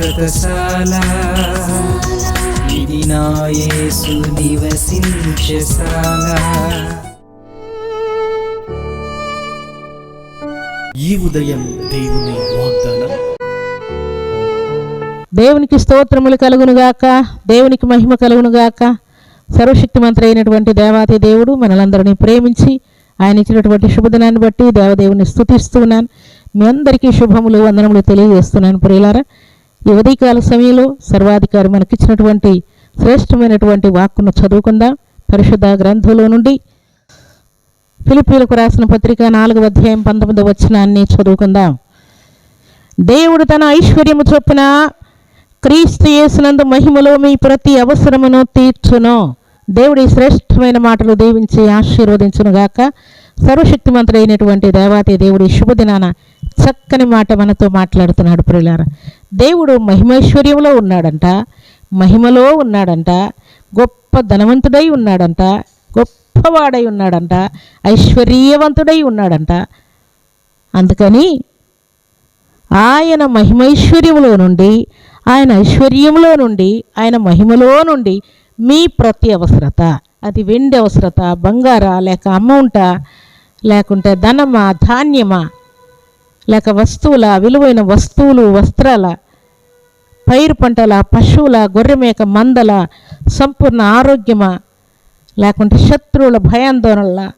శాశ్వతశాల ఇది నా యేసు నివసించశాల ఈ ఉదయం దేవుని వాగ్దానం. దేవునికి స్తోత్రములు కలుగునుగాక దేవునికి మహిమ కలుగునుగాక సర్వశక్తిమంతుడు అయినటువంటి దేవాతి దేవుడు మనలందరినీ ప్రేమించి ఆయన ఇచ్చినటువంటి శుభదినాన్ని బట్టి దేవదేవుని స్తుతిస్తున్నాను మీ అందరికీ శుభములు వందనములు తెలియజేస్తున్నాను ప్రియులారా. ఉదయకాల సమయంలో సర్వాధికారి మనకిచ్చినటువంటి శ్రేష్టమైనటువంటి వాక్కును చదువుకుందాం. పరిశుద్ధ గ్రంథంలో నుండి ఫిలిపీలకు రాసిన పత్రిక నాలుగవ అధ్యాయం పంతొమ్మిదవ వచనాన్ని చదువుకుందాం. దేవుడు తన ఐశ్వర్యము చొప్పున క్రీస్తు చేసినందు మహిమలో మీ ప్రతి అవసరమును తీర్చును. దేవుడి శ్రేష్టమైన మాటలు దీవించి ఆశీర్వదించునుగాక సర్వశక్తిమంతుడైనటువంటి దేవాతి దేవుడి శుభదినాన చక్కని మాట మనతో మాట్లాడుతున్నాడు ప్రియులార. దేవుడు మహిమైశ్వర్యంలో ఉన్నాడంట మహిమలో ఉన్నాడంట గొప్ప ధనవంతుడై ఉన్నాడంట గొప్పవాడై ఉన్నాడంట ఐశ్వర్యవంతుడై ఉన్నాడంట. అందుకని ఆయన మహిమైశ్వర్యంలో నుండి ఆయన ఐశ్వర్యంలో నుండి ఆయన మహిమలో నుండి మీ ప్రతి అవసరత అది వెండి అవసరత బంగారా లేక అమౌంటా లేకుంటే ధనమా ధాన్యమా లేక వస్తువుల విలువైన వస్తువులు వస్త్రాల పైరు పంటల పశువుల గొర్రెమేక మందల సంపూర్ణ ఆరోగ్యమా? లేకుంటే శత్రువుల భయాందోళనల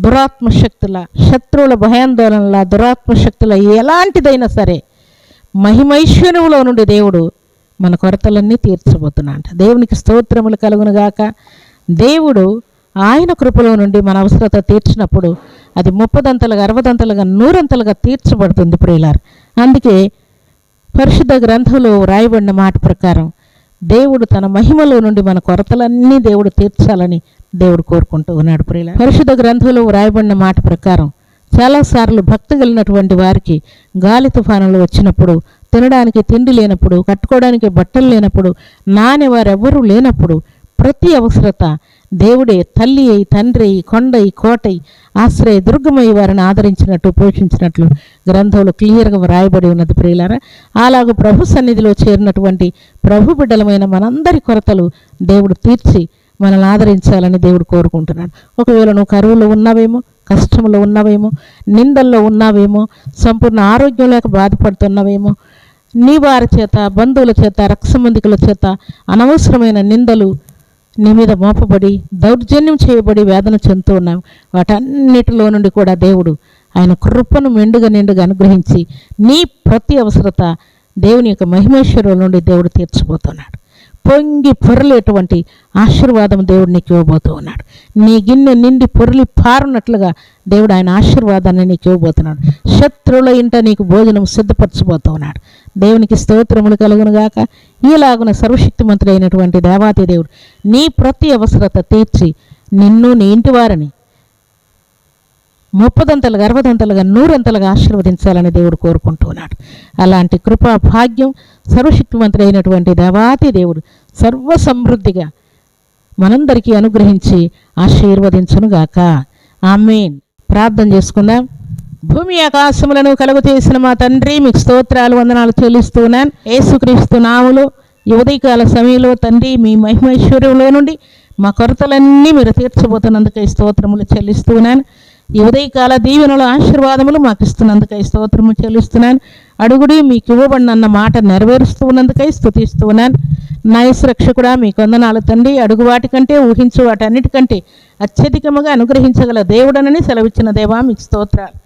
దురాత్మ శక్తుల శత్రువుల భయాందోళనల దురాత్మ శక్తుల ఎలాంటిదైనా సరే మహిమైశ్వర్యంలో నుండి దేవుడు మన కొరతలన్నీ తీర్చబోతున్నాడు దేవునికి స్తోత్రములు కలుగునుగాక. దేవుడు ఆయన కృపలో నుండి మన అవసరత తీర్చినప్పుడు అది ముప్పదంతలుగా అరవదంతలుగా నూరంతలుగా తీర్చబడుతుంది ప్రియులారు. అందుకే పరిశుద్ధ గ్రంథంలో వ్రాయబడిన మాట ప్రకారం దేవుడు తన మహిమలో నుండి మన కొరతలన్నీ దేవుడు తీర్చాలని దేవుడు కోరుకుంటూ ఉన్నాడు ప్రియుల పరిశుద్ధ గ్రంథంలో వ్రాయబడిన మాట ప్రకారం చాలాసార్లు భక్తి కలిగినటువంటి వారికి గాలి తుఫానులు వచ్చినప్పుడు తినడానికి తిండి లేనప్పుడు కట్టుకోవడానికి బట్టలు లేనప్పుడు నాని వారెవ్వరూ లేనప్పుడు ప్రతి అవసరత దేవుడే తల్లి అయి తండ్రి అయి కొండ అయి ఆశ్రయ దుర్గమై వారిని ఆదరించినట్టు పోషించినట్లు గ్రంథంలో క్లియర్గా వ్రాయబడి ఉన్నది ప్రియులారా. అలాగూ ప్రభు సన్నిధిలో చేరినటువంటి ప్రభు బిడ్డలమైన మనందరి కొరతలు దేవుడు తీర్చి మనల్ని ఆదరించాలని దేవుడు కోరుకుంటున్నాడు. ఒకవేళ నువ్వు కరువులో ఉన్నావేమో కష్టంలో ఉన్నావేమో నిందల్లో ఉన్నావేమో సంపూర్ణ ఆరోగ్యం లేక బాధపడుతున్నావేమో నీ వారి చేత బంధువుల చేత రక్షమందికుల చేత అనవసరమైన నిందలు నీ మీద మోపబడి దౌర్జన్యం చేయబడి వేదన చెందుతూ ఉన్నావు వాటన్నిటిలో నుండి కూడా దేవుడు ఆయన కృపను మెండుగా నిండుగా అనుగ్రహించి నీ ప్రతి అవసరత దేవుని యొక్క మహిమేశ్వరుల నుండి దేవుడు తీర్చిపోతున్నాడు పొంగి పొరలేటువంటి ఆశీర్వాదం దేవుడు నీకు ఇవ్వబోతూ ఉన్నాడు. నీ గిన్నె నిండి పొరలి పారునట్లుగా దేవుడు ఆయన ఆశీర్వాదాన్ని నీకు ఇవ్వబోతున్నాడు. శత్రువుల ఇంట నీకు భోజనం సిద్ధపరచబోతూ ఉన్నాడు. దేవునికి స్తోత్రములు కలుగునుగాక ఈలాగున సర్వశక్తిమంతుడైనటువంటి దేవాతి దేవుడు నీ ప్రతి అవసరత తీర్చి నిన్ను నీ ఇంటి వారిని ముప్పదంతలుగా అరవదంతలుగా నూరంతలుగా ఆశీర్వదించాలని దేవుడు కోరుకుంటున్నాడు అలాంటి కృపా భాగ్యం సర్వశక్తివంతుడైనటువంటి దేవాతి దేవుడు సర్వ సమృద్ధిగా మనందరికీ అనుగ్రహించి ఆశీర్వదించునుగాక. ఆమెన్. ప్రార్థన చేసుకుందాం. భూమి ఆకాశములను కలుగు చేసిన మా తండ్రి మీకు స్తోత్రాలు వందనాలు చెల్లిస్తున్నాను యేసుక్రీస్తు నాములు ఈ ఉదయకాల సమయంలో తండ్రి మీ మహిమైశ్వర్యంలో నుండి మా కొరతలన్నీ మీరు తీర్చబోతున్నందుకే స్తోత్రములు చెల్లిస్తున్నాను ఈ ఉదయకాల దీవెనల ఆశీర్వాదములు మాకు ఇస్తున్నందుకై స్తోత్రము చెల్లిస్తున్నాను. అడుగుడి మీకు ఇవ్వబడినన్న మాట నెరవేరుస్తూ ఉన్నందుకై స్తుతిస్తున్నాను నైస్ రక్షకుడా మీ కొందనాలు తండ్రి అడుగు వాటికంటే ఊహించు వాటన్నిటికంటే అత్యధికముగా అనుగ్రహించగల దేవుడనని సెలవిచ్చిన దేవా మీకు స్తోత్రాలు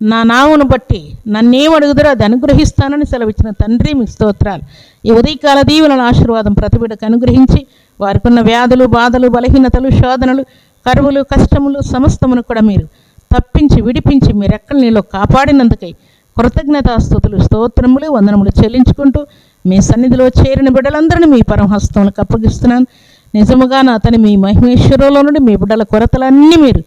నా నావును బట్టి నన్నేం అడుగుదరో అది అనుగ్రహిస్తానని సెలవిచ్చిన తండ్రి మీకు స్తోత్రాలు ఈ ఉదయకాల దీవెనల ఆశీర్వాదం ప్రతిబిడకు అనుగ్రహించి వారికి ఉన్న వ్యాధులు బాధలు బలహీనతలు శోధనలు కరువులు కష్టములు సమస్తమును కూడా మీరు తప్పించి విడిపించి మీ రెక్కల నీలో కాపాడినందుకై కృతజ్ఞతాస్థుతులు స్తోత్రములు వందనములు చెల్లించుకుంటూ మీ సన్నిధిలో చేరిన బిడ్డలందరినీ మీ పరమహస్తములకు అప్పగిస్తున్నాను. నిజముగా నా అతని మీ మహిమేశ్వరంలో నుండి మీ బిడ్డల కొరతలన్నీ మీరు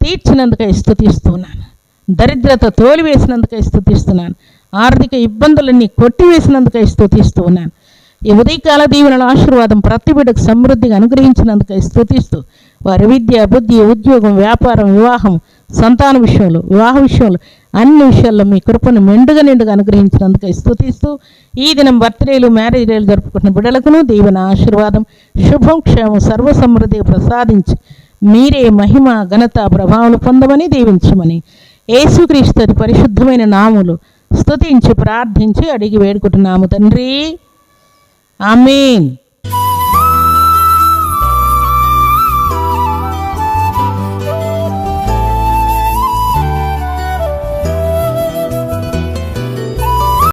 తీర్చినందుకై స్థుతిస్తున్నాను దరిద్రత తోలివేసినందుకై స్థుతిస్తున్నాను ఆర్థిక ఇబ్బందులన్నీ కొట్టివేసినందుకై స్థుతిస్తున్నాను ఈ ఉదయకాల దీవెనల ఆశీర్వాదం ప్రతి బిడ్డకు సమృద్ధిగా అనుగ్రహించినందుకై స్థుతిస్తూ వారి విద్య బుద్ధి ఉద్యోగం వ్యాపారం వివాహం సంతాన విషయంలో వివాహ విషయంలో అన్ని విషయాల్లో మీ కృపను మెండుగా నిండుగా అనుగ్రహించినందుకు స్థుతిస్తూ ఈ దినం బర్త్డేలు మ్యారేజ్ డేలు జరుపుకుంటున్న బిడ్డలకును దీవెన ఆశీర్వాదం శుభం క్షేమం సర్వసమృద్ధి ప్రసాదించి మీరే మహిమ ఘనత ప్రభావం పొందమని దీవించమని యేసుక్రీస్తు పరిశుద్ధమైన నాములు స్తుతించి ప్రార్థించి అడిగి వేడుకుంటున్నాము తండ్రి. ఆమెన్.